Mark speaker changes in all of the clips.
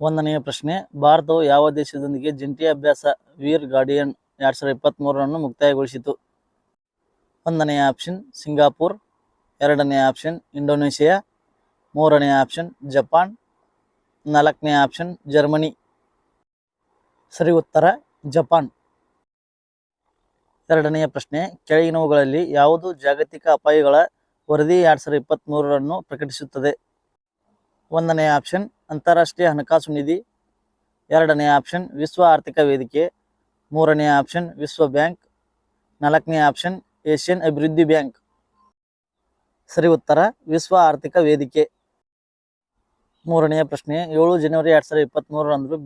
Speaker 1: ಒಂದನೆಯ ಪ್ರಶ್ನೆ, ಭಾರತವು ಯಾವ ದೇಶದೊಂದಿಗೆ ಜಂಟಿ ಅಭ್ಯಾಸ ವೀರ್ ಗಾರ್ಡಿಯನ್ ಎರಡ್ ಸಾವಿರದ ಇಪ್ಪತ್ತ್ ಮೂರನ್ನು ಮುಕ್ತಾಯಗೊಳಿಸಿತು? ಒಂದನೆಯ ಆಪ್ಷನ್, ಸಿಂಗಾಪುರ್. ಎರಡನೆಯ ಆಪ್ಷನ್, ಇಂಡೋನೇಷಿಯಾ. ಮೂರನೆಯ ಆಪ್ಷನ್, ಜಪಾನ್. ನಾಲ್ಕನೇ ಆಪ್ಷನ್, ಜರ್ಮನಿ. ಸರಿ, ಉತ್ತರ, ಜಪಾನ್. ಎರಡನೆಯ ಪ್ರಶ್ನೆ, ಕೆಳಗಿನವುಗಳಲ್ಲಿ ಯಾವುದು ಜಾಗತಿಕ ಅಪಾಯಗಳ ವರದಿ ಎರಡ್ ಸಾವಿರದ ಇಪ್ಪತ್ತ್ಮೂರರನ್ನು ಪ್ರಕಟಿಸುತ್ತದೆ? ಒಂದನೇ ಆಪ್ಷನ್ ಅಂತಾರಾಷ್ಟ್ರೀಯ ಹಣಕಾಸು ನಿಧಿ. ಎರಡನೇ ಆಪ್ಷನ್ ವಿಶ್ವ ಆರ್ಥಿಕ ವೇದಿಕೆ. ಮೂರನೇ ಆಪ್ಷನ್ ವಿಶ್ವ ಬ್ಯಾಂಕ್. ನಾಲ್ಕನೇ ಆಪ್ಷನ್ ಏಷ್ಯನ್ ಅಭಿವೃದ್ಧಿ ಬ್ಯಾಂಕ್. ಸರಿ ಉತ್ತರ, ವಿಶ್ವ ಆರ್ಥಿಕ ವೇದಿಕೆ. ಮೂರನೆಯ ಪ್ರಶ್ನೆ, ಏಳು ಜನವರಿ ಎರಡು ಸಾವಿರದ ಇಪ್ಪತ್ತ್ ಮೂರರಂದು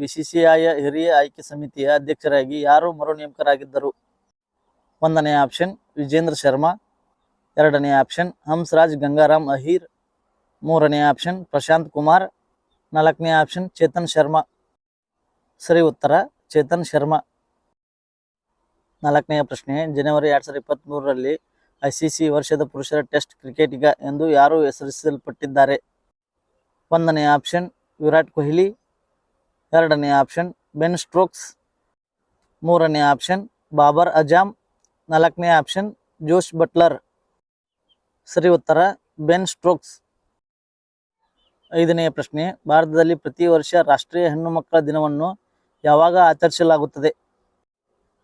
Speaker 1: ಐ ಹಿರಿಯ ಆಯ್ಕೆ ಸಮಿತಿಯ ಅಧ್ಯಕ್ಷರಾಗಿ ಯಾರು ಮರು ನೇಮಕರಾಗಿದ್ದರು ಒಂದನೇ ಆಪ್ಷನ್ ವಿಜೇಂದ್ರ ಶರ್ಮಾ. ಎರಡನೇ ಆಪ್ಷನ್ ಹಂಸರಾಜ್ ಗಂಗಾರಾಮ್ ಅಹೀರ್. ಮೂರನೇ ಆಪ್ಷನ್ ಪ್ರಶಾಂತ್ ಕುಮಾರ್. ನಾಲ್ಕನೇ ಆಪ್ಷನ್ ಚೇತನ್ ಶರ್ಮಾ. ಸರಿ, ಉತ್ತರ, ಚೇತನ್ ಶರ್ಮಾ. ನಾಲ್ಕನೆಯ ಪ್ರಶ್ನೆ, ಜನವರಿ ಎರಡು ಸಾವಿರದ ಇಪ್ಪತ್ತ್ ಮೂರರಲ್ಲಿ ಐಸಿಸಿ ವರ್ಷದ ಪುರುಷರ ಟೆಸ್ಟ್ ಕ್ರಿಕೆಟಿಗ ಎಂದು ಯಾರು ಹೆಸರಿಸಲ್ಪಟ್ಟಿದ್ದಾರೆ? ಒಂದನೇ ಆಪ್ಷನ್ ವಿರಾಟ್ ಕೊಹ್ಲಿ. ಎರಡನೇ ಆಪ್ಷನ್ ಬೆನ್ ಸ್ಟ್ರೋಕ್ಸ್. ಮೂರನೇ ಆಪ್ಷನ್ ಬಾಬರ್ ಅಜಾಮ್. ನಾಲ್ಕನೇ ಆಪ್ಷನ್ ಜೋಶ್ ಬಟ್ಲರ್. ಸರಿ, ಉತ್ತರ, ಬೆನ್ ಸ್ಟ್ರೋಕ್ಸ್. ಐದನೆಯ ಪ್ರಶ್ನೆ, ಭಾರತದಲ್ಲಿ ಪ್ರತಿ ವರ್ಷ ರಾಷ್ಟ್ರೀಯ ಹೆಣ್ಣು ಮಕ್ಕಳ ದಿನವನ್ನು ಯಾವಾಗ ಆಚರಿಸಲಾಗುತ್ತದೆ?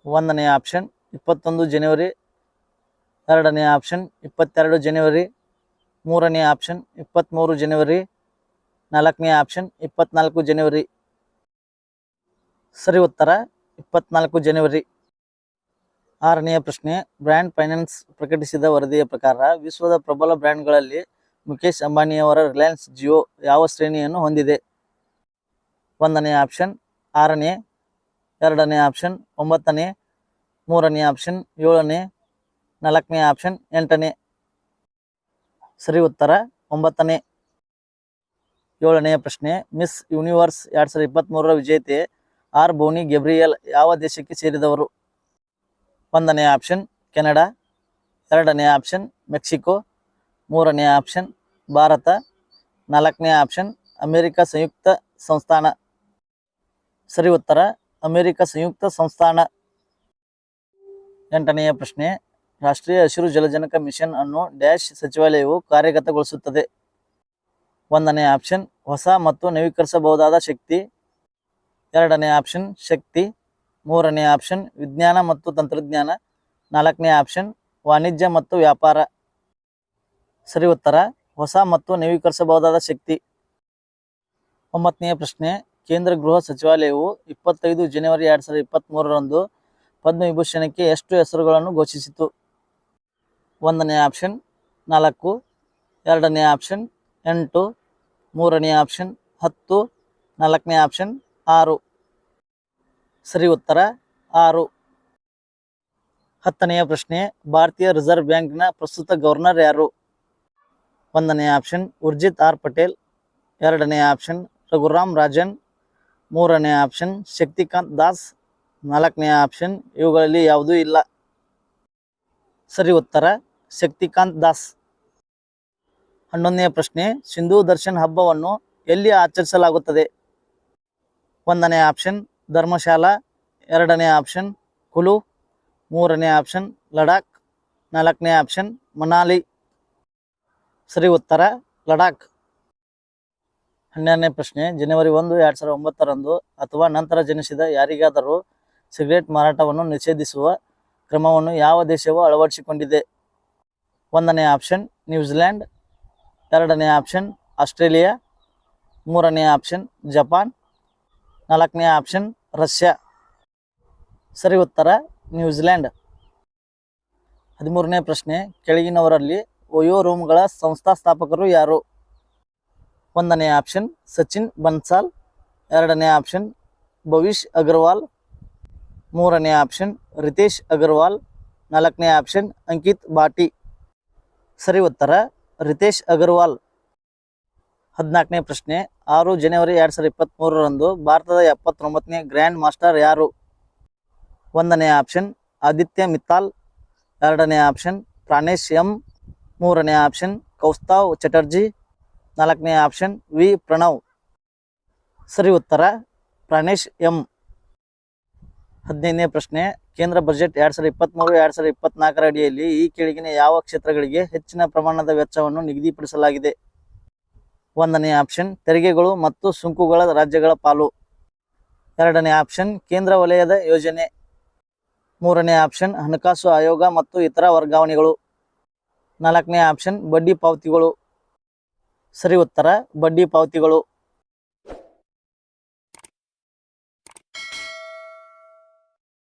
Speaker 1: ಒಂದನೆಯ ಆಪ್ಷನ್, ಇಪ್ಪತ್ತೊಂದು ಜನವರಿ, ಎರಡನೇ ಆಪ್ಷನ್, ಇಪ್ಪತ್ತೆರಡು ಜನವರಿ, ಮೂರನೇ ಆಪ್ಷನ್ ಇಪ್ಪತ್ತ್ಮೂರು ಜನವರಿ, ನಾಲ್ಕನೇ ಆಪ್ಷನ್, ಇಪ್ಪತ್ನಾಲ್ಕು ಜನವರಿ. ಸರಿ, ಉತ್ತರ, ಇಪ್ಪತ್ನಾಲ್ಕು ಜನವರಿ. ಆರನೆಯ ಪ್ರಶ್ನೆ, ಬ್ರ್ಯಾಂಡ್ ಫೈನಾನ್ಸ್ ಪ್ರಕಟಿಸಿದ ವರದಿಯ ಪ್ರಕಾರ ವಿಶ್ವದ ಪ್ರಬಲ ಬ್ರ್ಯಾಂಡ್ಗಳಲ್ಲಿ ಮುಖೇಶ್ ಅಂಬಾನಿಯವರ ರಿಲಯನ್ಸ್ ಜಿಯೋ ಯಾವ ಶ್ರೇಣಿಯನ್ನು ಹೊಂದಿದೆ? ಒಂದನೇ ಆಪ್ಷನ್, ಆರನೇ, ಎರಡನೇ ಆಪ್ಷನ್, ಒಂಬತ್ತನೇ, ಮೂರನೇ ಆಪ್ಷನ್, ಏಳನೇ, ನಾಲ್ಕನೇ ಆಪ್ಷನ್, ಎಂಟನೇ. ಸರಿ ಉತ್ತರ, ಒಂಬತ್ತನೇ. ಏಳನೆಯ ಪ್ರಶ್ನೆ, ಮಿಸ್ ಯೂನಿವರ್ಸ್ ಎರಡು ಸಾವಿರದ ಇಪ್ಪತ್ತ್ಮೂರರ ವಿಜೇತೆ ಆರ್ ಬೋನಿ ಗೆಬ್ರಿಯಲ್ ಯಾವ ದೇಶಕ್ಕೆ ಸೇರಿದವರು? ಒಂದನೇ ಆಪ್ಷನ್, ಕೆನಡಾ. ಎರಡನೇ ಆಪ್ಷನ್, ಮೆಕ್ಸಿಕೋ. ಮೂರನೇ ಆಪ್ಷನ್ ಭಾರತ. ನಾಲ್ಕನೇ ಆಪ್ಷನ್ ಅಮೇರಿಕ ಸಂಯುಕ್ತ ಸಂಸ್ಥಾನ. ಸರಿ ಉತ್ತರ, ಅಮೆರಿಕ ಸಂಯುಕ್ತ ಸಂಸ್ಥಾನ. ಎಂಟನೆಯ ಪ್ರಶ್ನೆ, ರಾಷ್ಟ್ರೀಯ ಹಸಿರು ಜಲಜನಕ ಮಿಷನ್ ಅನ್ನು ಡ್ಯಾಶ್ ಸಚಿವಾಲಯವು ಕಾರ್ಯಗತಗೊಳಿಸುತ್ತದೆ. ಒಂದನೇ ಆಪ್ಷನ್ ಹೊಸ ಮತ್ತು ನವೀಕರಿಸಬಹುದಾದ ಶಕ್ತಿ. ಎರಡನೇ ಆಪ್ಷನ್ ಶಕ್ತಿ. ಮೂರನೇ ಆಪ್ಷನ್ ವಿಜ್ಞಾನ ಮತ್ತು ತಂತ್ರಜ್ಞಾನ. ನಾಲ್ಕನೇ ಆಪ್ಷನ್ ವಾಣಿಜ್ಯ ಮತ್ತು ವ್ಯಾಪಾರ. ಸರಿ ಉತ್ತರ ಹೊಸ ಮತ್ತು ನವೀಕರಿಸಬಹುದಾದ ಶಕ್ತಿ? ಒಂಬತ್ತನೆಯ ಪ್ರಶ್ನೆ, ಕೇಂದ್ರ ಗೃಹ ಸಚಿವಾಲಯವು ಇಪ್ಪತ್ತೈದು ಜನವರಿ ಎರಡು ಸಾವಿರದ ಇಪ್ಪತ್ತ್ ಮೂರರಂದು ಪದ್ಮವಿಭೂಷಣಕ್ಕೆ ಎಷ್ಟು ಹೆಸರುಗಳನ್ನು ಘೋಷಿಸಿತು? ಒಂದನೇ ಆಪ್ಷನ್, ನಾಲ್ಕು ಎರಡನೇ ಆಪ್ಷನ್, ಎಂಟು ಮೂರನೇ ಆಪ್ಷನ್, ಹತ್ತು ನಾಲ್ಕನೇ ಆಪ್ಷನ್, ಆರು. ಸರಿ ಉತ್ತರ ಆರು. ಹತ್ತನೆಯ ಪ್ರಶ್ನೆ, ಭಾರತೀಯ ರಿಸರ್ವ್ ಬ್ಯಾಂಕ್ನ ಪ್ರಸ್ತುತ ಗವರ್ನರ್ ಯಾರು? ಒಂದನೇ ಆಪ್ಷನ್ ಉರ್ಜಿತ್ ಆರ್ ಪಟೇಲ್ ಎರಡನೇ ಆಪ್ಷನ್ ರಘುರಾಮ್ ರಾಜನ್, ಮೂರನೇ ಆಪ್ಷನ್ ಶಕ್ತಿಕಾಂತ್ ದಾಸ್, ನಾಲ್ಕನೇ ಆಪ್ಷನ್ ಇವುಗಳಲ್ಲಿ ಯಾವುದೂ ಇಲ್ಲ. ಸರಿ, ಉತ್ತರ ಶಕ್ತಿಕಾಂತ್ ದಾಸ್. ಹನ್ನೊಂದನೆಯ ಪ್ರಶ್ನೆ, ಸಿಂಧೂ ದರ್ಶನ್ ಹಬ್ಬವನ್ನು ಎಲ್ಲಿ ಆಚರಿಸಲಾಗುತ್ತದೆ? ಒಂದನೇ ಆಪ್ಷನ್ ಧರ್ಮಶಾಲಾ, ಎರಡನೇ ಆಪ್ಷನ್ ಕುಲು, ಮೂರನೇ ಆಪ್ಷನ್ ಲಡಾಖ್, ನಾಲ್ಕನೇ ಆಪ್ಷನ್ ಮನಾಲಿ. ಸರಿ ಉತ್ತರ, ಲಡಾಖ್. ಹನ್ನೆರಡನೇ ಪ್ರಶ್ನೆ, ಜನವರಿ ಒಂದು, ಎರಡು ಸಾವಿರದ ಒಂಬತ್ತರಂದು ಅಥವಾ ನಂತರ ಜನಿಸಿದ ಯಾರಿಗಾದರೂ ಸಿಗರೇಟ್ ಮಾರಾಟವನ್ನು ನಿಷೇಧಿಸುವ ಕ್ರಮವನ್ನು ಯಾವ ದೇಶವು ಅಳವಡಿಸಿಕೊಂಡಿದೆ? ಒಂದನೇ ಆಪ್ಷನ್, ನ್ಯೂಜಿಲ್ಯಾಂಡ್. ಎರಡನೇ ಆಪ್ಷನ್, ಆಸ್ಟ್ರೇಲಿಯಾ. ಮೂರನೇ ಆಪ್ಷನ್, ಜಪಾನ್. ನಾಲ್ಕನೇ ಆಪ್ಷನ್, ರಷ್ಯಾ. ಸರಿ ಉತ್ತರ, ನ್ಯೂಜಿಲ್ಯಾಂಡ್. ಹದಿಮೂರನೇ ಪ್ರಶ್ನೆ, ಕೆಳಗಿನವರಲ್ಲಿ ಓಯೋ ರೂಮ್ಗಳ ಸಂಸ್ಥಾ ಸ್ಥಾಪಕರು ಯಾರು? ಒಂದನೇ ಆಪ್ಷನ್, ಸಚಿನ್ ಬನ್ಸಾಲ್. ಎರಡನೇ ಆಪ್ಷನ್ ಭವಿಷ್ ಅಗರ್ವಾಲ್. ಮೂರನೇ ಆಪ್ಷನ್, ರಿತೇಶ್ ಅಗರ್ವಾಲ್. ನಾಲ್ಕನೇ ಆಪ್ಷನ್, ಅಂಕಿತ್ ಬಾಟಿ ಸರಿ ಉತ್ತರ, ರಿತೇಶ್ ಅಗರ್ವಾಲ್. ಹದಿನಾಲ್ಕನೇ ಪ್ರಶ್ನೆ, ಆರು ಜನವರಿ ಎರಡು ಸಾವಿರದ ಇಪ್ಪತ್ತ್ಮೂರರಂದು ಭಾರತದ ಎಪ್ಪತ್ತೊಂಬತ್ತನೇ ಗ್ರ್ಯಾಂಡ್ ಮಾಸ್ಟರ್ ಯಾರು? ಒಂದನೇ ಆಪ್ಷನ್, ಆದಿತ್ಯ ಮಿತ್ತಾಲ್. ಎರಡನೇ ಆಪ್ಷನ್, ಪ್ರಾಣೇಶ್ ಎಂ. ಮೂರನೇ ಆಪ್ಷನ್ ಕೌಸ್ತಾವ್, ಚಟರ್ಜಿ. ನಾಲ್ಕನೇ ಆಪ್ಷನ್ ವಿ ಪ್ರಣವ್. ಸರಿ ಉತ್ತರ, ಪ್ರಾಣೇಶ್ ಎಂ. ಹದಿನೈದನೇ ಪ್ರಶ್ನೆ, ಕೇಂದ್ರ ಬಜೆಟ್ ಎರಡು ಸಾವಿರದ ಇಪ್ಪತ್ತ್ಮೂರು ಎರಡು ಸಾವಿರದ ಇಪ್ಪತ್ನಾಲ್ಕರ ಅಡಿಯಲ್ಲಿ ಈ ಕೆಳಗಿನ ಯಾವ ಕ್ಷೇತ್ರಗಳಿಗೆ ಹೆಚ್ಚಿನ ಪ್ರಮಾಣದ ವೆಚ್ಚವನ್ನು ನಿಗದಿಪಡಿಸಲಾಗಿದೆ? ಒಂದನೇ ಆಪ್ಷನ್, ತೆರಿಗೆಗಳು ಮತ್ತು ಸುಂಕುಗಳ ರಾಜ್ಯಗಳ ಪಾಲು. ಎರಡನೇ ಆಪ್ಷನ್, ಕೇಂದ್ರ ವಲಯದ ಯೋಜನೆ. ಮೂರನೇ ಆಪ್ಷನ್, ಹಣಕಾಸು ಆಯೋಗ ಮತ್ತು ಇತರ ವರ್ಗಾವಣೆಗಳು. ನಾಲ್ಕನೇ ಆಪ್ಷನ್ ಬಡ್ಡಿ ಪಾವತಿಗಳು. ಸರಿ ಉತ್ತರ ಬಡ್ಡಿ ಪಾವತಿಗಳು.